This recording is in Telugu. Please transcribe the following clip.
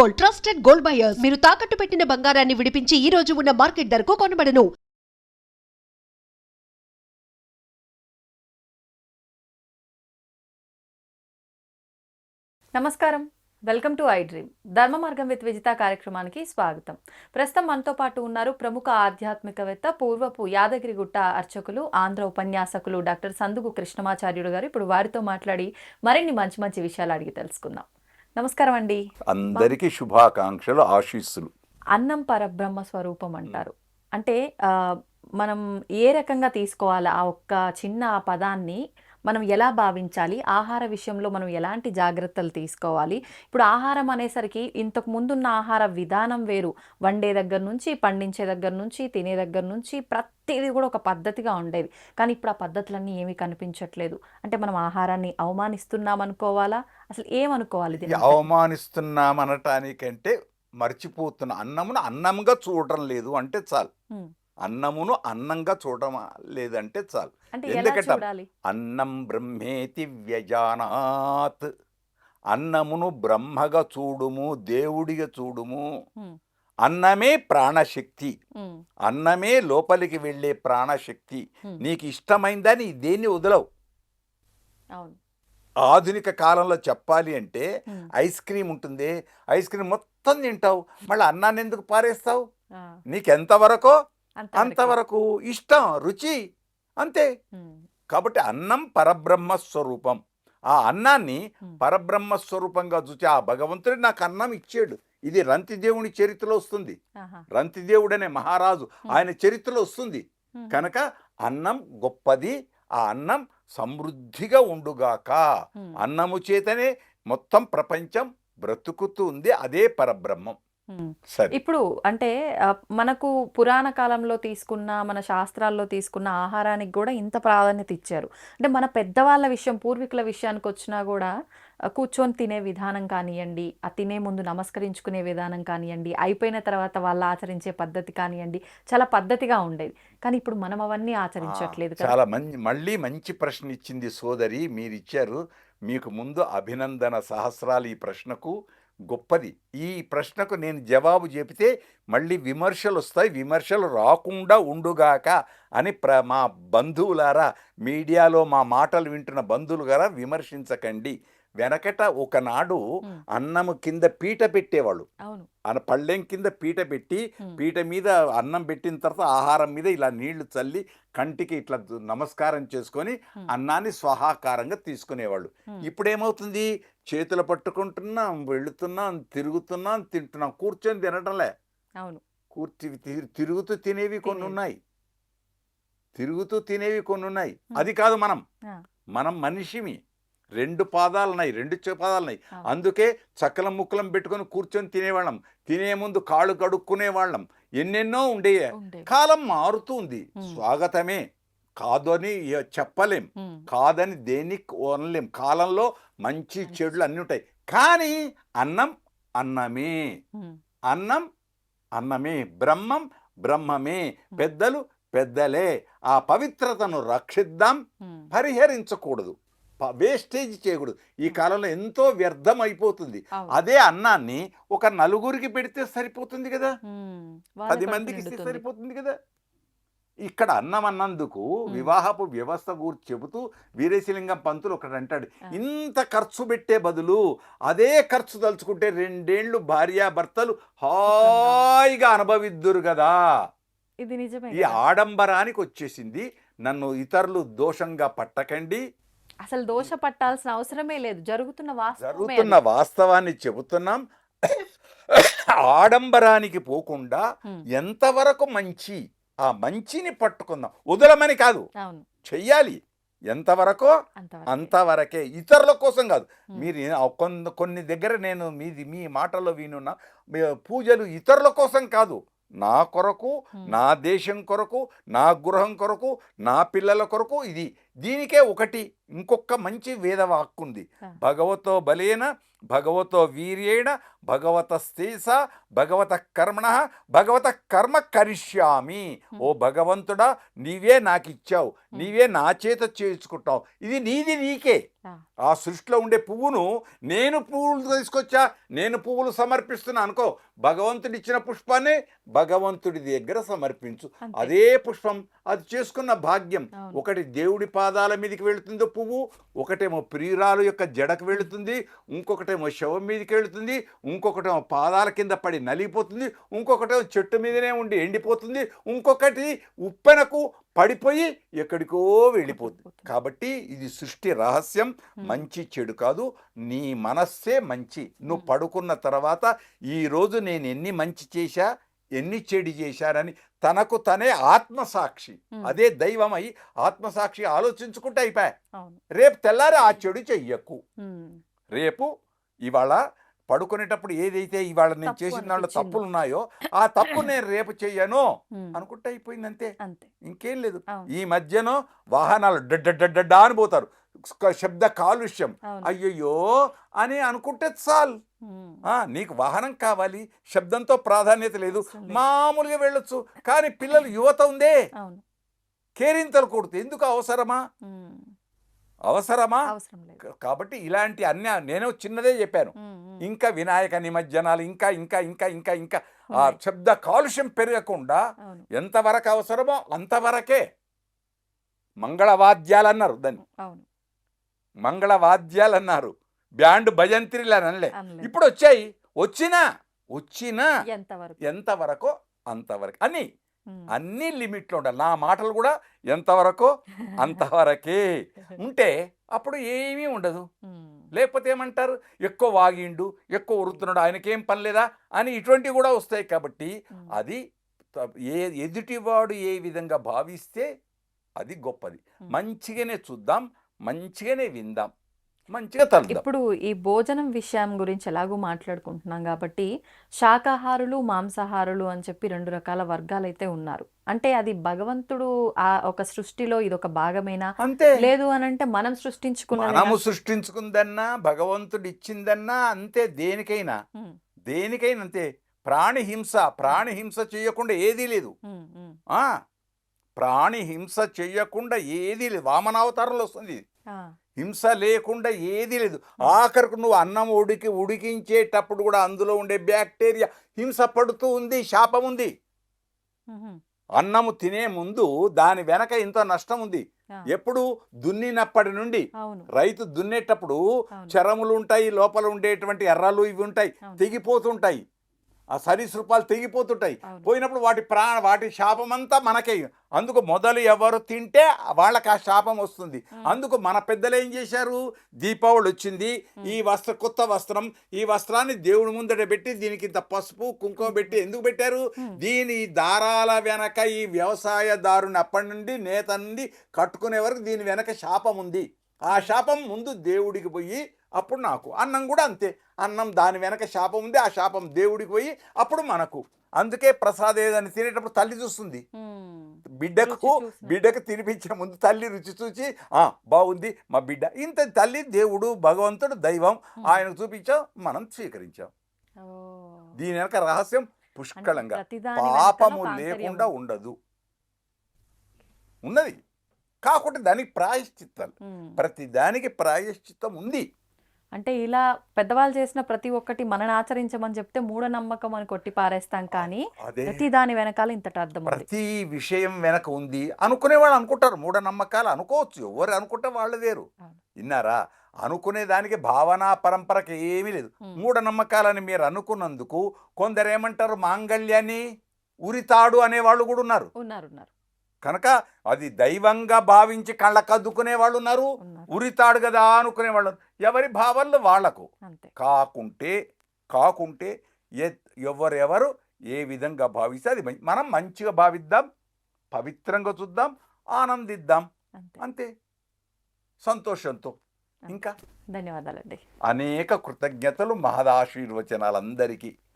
Gold trusted gold buyers. మీరు తాకట్టు పెట్టిన బంగారాన్ని విడిపించి ఈ రోజు ఉన్న మార్కెట్ ధరకు కొనబడను. నమస్కారం. వెల్కమ్ టు ఐ డ్రీమ్ ధర్మ మార్గం విత్ విజిత కార్యక్రమానికి స్వాగతం. ప్రస్తుతం మనతో పాటు ఉన్నారు ప్రముఖ ఆధ్యాత్మికవేత్త పూర్వపు యాదగిరిగుట్ట అర్చకులు ఆంధ్ర ఉపన్యాసకులు డాక్టర్ సందుకు కృష్ణమాచార్యుడు గారు. ఇప్పుడు వారితో మాట్లాడి మరిన్ని మంచి మంచి విషయాలు అడిగి తెలుసుకుందాం. నమస్కారం అండి అందరికీ శుభాకాంక్షలు ఆశీస్సులు. అన్నం పరబ్రహ్మ స్వరూపం అంటారు. అంటే ఆ, మనం ఏ రకంగా తీసుకోవాలి ఆ ఒక్క చిన్న పదాన్ని మనం ఎలా భావించాలి? ఆహార విషయంలో మనం ఎలాంటి జాగ్రత్తలు తీసుకోవాలి? ఇప్పుడు ఆహారం అనేసరికి ఇంతకు ముందున్న ఆహార విధానం వేరు. వండే దగ్గర నుంచి పండించే దగ్గర నుంచి తినే దగ్గర నుంచి ప్రతిదీ కూడా ఒక పద్ధతిగా ఉండేది. కానీ ఇప్పుడు ఆ పద్ధతులన్నీ ఏమీ కనిపించట్లేదు. అంటే మనం ఆహారాన్ని అవమానిస్తున్నాం అనుకోవాలా అసలు ఏమనుకోవాలి అంతటిని? అవమానిస్తున్నామనటానికంటే మర్చిపోతున్న అన్నమును అన్నంగా చూడటం లేదు. అంటే చాలు. అన్నమును అన్నంగా చూడటం లేదంటే చాలు. ఎందుకంటే అన్నం బ్రహ్మేతి వ్యజానాత్. అన్నమును బ్రహ్మగా చూడుము దేవుడిగా చూడుము. అన్నమే ప్రాణశక్తి. అన్నమే లోపలికి వెళ్ళే ప్రాణశక్తి. నీకు ఇష్టమైందని దేన్ని వదలవు? ఆధునిక కాలంలో చెప్పాలి అంటే. ఐస్ క్రీమ్ ఉంటుంది. ఐస్ క్రీమ్ మొత్తం తింటావు. మళ్ళీ అన్నాన్ని ఎందుకు పారేస్తావు నీకెంతవరకో అంతవరకే. ఇష్టం రుచి అంతే. కాబట్టి అన్నం పరబ్రహ్మ స్వరూపం ఆ అన్నాన్ని. పరబ్రహ్మ స్వరూపంగా చూసి ఆ భగవంతుడు నాకు అన్నం ఇచ్చాడు ఇది రంతిదేవుని చరిత్రలో వస్తుంది. రంతిదేవుడు అనే మహారాజు ఆయన చరిత్రలో వస్తుంది. కనుక అన్నం గొప్పది ఆ అన్నం సమృద్ధిగా ఉండుగాక. అన్నము చేతనే మొత్తం ప్రపంచం బ్రతుకుతుంది అదే పరబ్రహ్మం. సరే. ఇప్పుడు అంటే మనకు పురాణ కాలంలో తీసుకున్న మన శాస్త్రాల్లో తీసుకున్న ఆహారానికి కూడా ఇంత ప్రాధాన్యత ఇచ్చారు. అంటే మన పెద్దవాళ్ళ విషయం పూర్వీకుల విషయానికి వచ్చినా కూడా కూర్చొని తినే విధానం కానివ్వండి ఆ తినే ముందు నమస్కరించుకునే విధానం కానివ్వండి అయిపోయిన తర్వాత వాళ్ళు ఆచరించే పద్ధతి కానివ్వండి చాలా పద్ధతిగా ఉండేది. కానీ ఇప్పుడు మనం అవన్నీ ఆచరించట్లేదు చాలా మంచి మళ్ళీ మంచి ప్రశ్న ఇచ్చింది సోదరి మీరు ఇచ్చారు మీకు ముందు అభినందన సహస్రాలు ఈ ప్రశ్నకు. గొప్పది. ఈ ప్రశ్నకు నేను జవాబు చెబితే మళ్ళీ విమర్శలు వస్తాయి విమర్శలు రాకుండా ఉండుగాక అని ప్ర మా బంధువులారా మీడియాలో మా మాటలు వింటున్న బంధువులు గారా విమర్శించకండి వెనకట ఒకనాడు. అన్నము కింద పీట పెట్టేవాళ్ళు అవును అన్న పళ్ళెం కింద పీట పెట్టి. పీట మీద అన్నం పెట్టిన తర్వాత ఆహారం మీద ఇలా నీళ్ళు చల్లి కంటికి ఇట్లా నమస్కారం చేసుకొని. అన్నాన్ని స్వహాకారంగా తీసుకునేవాళ్ళు ఉమ్. ఇప్పుడు ఏమవుతుంది చేతులు పట్టుకుంటున్నాం వెళుతున్నాం తిరుగుతున్నాం తింటున్నాం కూర్చొని తినటంలే అవును కూర్చి తిరుగుతూ తినేవి కొన్ని. ఉన్నాయి తిరుగుతూ తినేవి కొన్ని ఉన్నాయి. అది కాదు మనం. మనం మనిషిమి. రెండు పాదాలు ఉన్నాయి రెండు చె- పాదాలు ఉన్నాయి అవును. అందుకే చక్కలం ముక్కలం పెట్టుకొని కూర్చొని తినేవాళ్ళం. తినే ముందు కాళ్ళు కడుక్కునేవాళ్ళం. ఎన్నెన్నో ఉండేది. కాలం మారుతుంది. స్వాగతమే. కాదు అని చెప్పలేం. కాదని దేన్ని అనలేం కాలంలో మంచి చెడులు అన్నీ ఉంటాయి. కానీ అన్నం అన్నమే. అన్నం అన్నమే. బ్రహ్మం బ్రహ్మమే. పెద్దలు పెద్దలే ఆ పవిత్రతను రక్షిద్దాం. పరిహరించకూడదు వేస్టేజ్ చేయకూడదు ఈ కాలంలో ఎంతో వ్యర్థం అయిపోతుంది. అదే అన్నాన్ని ఒక నలుగురికి పెడితే సరిపోతుంది కదా పది మందికి ఇస్తే. సరిపోతుంది కదా ఇక్కడ అన్నం అన్నందుకు. వివాహపు వ్యవస్థ గురించి చెబుతూ వీరేశలింగం పంతులు ఒకటి అంటాడు. ఇంత ఖర్చు పెట్టే బదులు అదే ఖర్చు తలుచుకుంటే రెండేళ్ళు భార్యాభర్తలు హాయిగా అనుభవిద్దురు కదా ఇది నిజమే ఈ. ఆడంబరానికి వచ్చేసింది. నన్ను ఇతరులు దోషంగా పట్టకండి. అసలు దోష పట్టాల్సిన అవసరమే లేదు. జరుగుతున్న జరుగుతున్న వాస్తవాన్ని చెబుతున్నాం. ఆడంబరానికి పోకుండా. ఎంతవరకు మంచి ఆ మంచిని పట్టుకుందాం. వదలమని కాదు. చెయ్యాలి. ఎంతవరకో అంతవరకు. ఇతరుల కోసం కాదు. మీరు కొన్ని కొన్ని దగ్గర నేను మీది మీ మాటల్లో వినున్నా పూజలు ఇతరుల కోసం కాదు. నా కొరకు ఉమ్. నా దేశం కొరకు నా గృహం కొరకు నా పిల్లల కొరకు ఇది దీనికే ఒకటి ఇంకొక మంచి వేద వాక్కు ఉంది. భగవతో బలేన భగవతో వీర్యేణ భగవత స్థేస భగవత కర్మణ భగవత కర్మ కరిష్యామి. ఓ భగవంతుడా నీవే నాకు ఇచ్చావు నీవే నా చేత చేయించుకుంటావు ఇది నీది నీకే. ఆ. సృష్టిలో ఉండే పువ్వును నేను పువ్వులు తీసుకొచ్చా? నేను పువ్వులు సమర్పిస్తున్నా అనుకో భగవంతుడు ఇచ్చిన పుష్పాన్ని భగవంతుడి దగ్గర సమర్పించు. అదే పుష్పం అది చేసుకున్న భాగ్యం. ఒకటి దేవుడి పాదాల మీదకి వెళుతుంది పువ్వు ఒకటేమో ప్రియురాలు యొక్క జడకు వెళుతుంది ఇంకొకటేమో శవం మీదకి వెళుతుంది ఇంకొకటేమో పాదాల కింద పడి నలిగిపోతుంది ఇంకొకటేమో చెట్టు మీదనే ఉండి ఎండిపోతుంది ఇంకొకటి ఉప్పెనకు పడిపోయి ఎక్కడికో వెళ్ళిపోతుంది. కాబట్టి ఇది సృష్టి రహస్యం మంచి చెడు కాదు నీ మనస్సే మంచి. నువ్వు పడుకున్న తర్వాత ఈరోజు నేను ఎన్ని మంచి చేశా ఎన్ని చెడు చేశారని తనకు తనే ఆత్మసాక్షి. అదే దైవమై ఆత్మసాక్షి ఆలోచించుకుంటే అయిపోయా రేపు తెల్లారి ఆ చెడు చెయ్యకు. రేపు ఇవాళ పడుకునేటప్పుడు ఏదైతే ఇవాళ నేను చేసిన దాంట్లో. తప్పులు ఉన్నాయో ఆ తప్పు నేను రేపు చెయ్యను. అనుకుంటే అయిపోయింది అంతే. ఇంకేం లేదు. ఈ మధ్యన వాహనాలు డడ్డ అని పోతారు. శబ్ద కాలుష్యం. అయ్యయ్యో! అని అనుకుంటే చాలు. నీకు వాహనం కావాలి శబ్దంతో ప్రాధాన్యత లేదు. మామూలుగా వెళ్ళొచ్చు కానీ పిల్లలు యువత ఉందే. కేరింతలు కొడుతూ ఎందుకు అవసరమా. అవసరమా? కాబట్టి ఇలాంటి అన్ని నేను చిన్నదే చెప్పాను. ఇంకా వినాయక నిమజ్జనాలు ఇంకా ఇంకా ఇంకా ఇంకా ఇంకా. ఆ. శబ్ద కాలుష్యం పెరగకుండా ఎంతవరకు అవసరమో అంతవరకే మంగళవాద్యాలు అన్నారు దాన్ని. అవును. మంగళవాద్యాలు అన్నారు బ్యాండ్ భజంత్రిలు అని అనలే. ఇప్పుడు వచ్చాయి వచ్చినా వచ్చినా ఎంతవరకు? అంతవరకు. అని. అన్ని లిమిట్లో ఉండాలి. నా మాటలు కూడా ఎంతవరకో అంతవరకే. ఉంటే అప్పుడు ఏమీ ఉండదు. లేకపోతే ఏమంటారు? ఎక్కువ వాగిండు ఎక్కువ వృత్తున్నాడు ఆయనకేం పని లేదా? అని ఇటువంటివి కూడా వస్తాయి కాబట్టి. అది ఏ ఎదుటివాడు ఏ విధంగా భావిస్తే అది గొప్పది. మంచిగానే చూద్దాం. మంచిగానే విందాం. మంచిగా తలుద్దాం ఇప్పుడు ఈ భోజనం విషయం గురించి ఎలాగో మాట్లాడుకుంటున్నాం కాబట్టి శాకాహారులు మాంసాహారులు అని చెప్పి రెండు రకాల వర్గాలు అయితే ఉన్నారు. అంటే అది భగవంతుడు ఆ ఒక సృష్టిలో ఇది ఒక భాగమేనా? అంతే. లేదు అని అంటే మనం సృష్టించుకున్నదేనా? మనము సృష్టించుకుందన్నా భగవంతుడు ఇచ్చిందన్నా అంతే దేనికైనా. దేనికైనా అంతే. ప్రాణి హింస ప్రాణి హింస చేయకుండా ఏదీ లేదు. ప్రాణి హింస చేయకుండా ఏదీ లేదు. వామనావతారంలో వస్తుంది హింస లేకుండా ఏదీ లేదు. ఆఖరికి నువ్వు అన్నం ఉడికి ఉడికించేటప్పుడు కూడా అందులో ఉండే బ్యాక్టీరియా హింస పడుతూ ఉంది శాపం ఉంది. అన్నము తినే ముందు దాని వెనక ఇంత నష్టం ఉంది. ఎప్పుడు దున్నినప్పటి నుండి రైతు దున్నేటప్పుడు. చరములు ఉంటాయి లోపల ఉండేటువంటి ఎర్రలు ఇవి ఉంటాయి. తెగిపోతుంటాయి ఆ సరీసృపాలు తెగిపోతుంటాయి. పోయినప్పుడు వాటి ప్రాణ వాటి శాపం అంతా మనకే. అందుకు మొదలు ఎవరు తింటే వాళ్ళకి ఆ శాపం వస్తుంది. అందుకు మన పెద్దలు ఏం చేశారు? దీపావళి వచ్చింది. ఈ వస్త్ర కొత్త వస్త్రం ఈ వస్త్రాన్ని దేవుడి ముందట పెట్టి దీనికి ఇంత పసుపు కుంకుమ పెట్టి ఎందుకు పెట్టారు. దీని దారాల వెనక ఈ వ్యవసాయదారుని అప్పటి నుండి నేత నుండి కట్టుకునే వరకు దీని వెనక శాపం ఉంది. ఆ శాపం ముందు దేవుడికి పోయి అప్పుడు నాకు. అన్నం కూడా అంతే. అన్నం దాని వెనక శాపం ఉంది ఆ శాపం దేవుడికి పోయి అప్పుడు మనకు. అందుకే ప్రసాద్ ఏదని తినేటప్పుడు తల్లి చూస్తుంది. బిడ్డకు. బిడ్డకు తినిపించే ముందు తల్లి రుచి చూచి ఆ బాగుంది మా బిడ్డ. ఇంత తల్లి దేవుడు భగవంతుడు దైవం. ఆయనకు చూపించాం మనం స్వీకరించాం. దీని వెనక రహస్యం వెనకాల పాపము లేకుండా. ఉండదు. ఉన్నది. కాకుంటే దానికి ప్రాయశ్చిత్తాలు. ప్రతి దానికి ప్రాయశ్చిత్తం ఉంది. అంటే ఇలా పెద్దవాళ్ళు చేసిన ప్రతి ఒక్కటి మనని ఆచరించమని చెప్తే మూఢనమ్మకం అని కొట్టి పారేస్తాం కానీ ప్రతి దాని వెనకాల ఇంతటి అర్థం ప్రతి విషయం వెనక ఉంది. అనుకునేవాళ్ళు అనుకుంటారు. మూఢనమ్మకాలు అనుకోవచ్చు. ఎవరు అనుకుంటే వాళ్ళు వేరు. విన్నారా? అనుకునే దానికి భావన పరంపరకి ఏమీ లేదు. మూఢనమ్మకాలని మీరు అనుకున్నందుకు కొందరు ఏమంటారు మాంగళ్యాన్ని ఉరితాడు అనేవాళ్ళు కూడా ఉన్నారు. ఉన్నారు ఉన్నారు. కనుక అది దైవంగా భావించి కళ్ళకద్దుకునే వాళ్ళు ఉన్నారు. ఉరితాడు కదా అనుకునే వాళ్ళు ఎవరి భావాలు వాళ్ళకు కాకుంటే కాకుంటే ఎవరెవరు ఏ విధంగా భావిస్తే అది మనం మంచిగా భావిద్దాం పవిత్రంగా చూద్దాం ఆనందిద్దాం. అంతే. అంతే. సంతోషంతో. ఇంకా? ధన్యవాదాలండి. అనేక కృతజ్ఞతలు మహదాశీర్వచనాలందరికీ.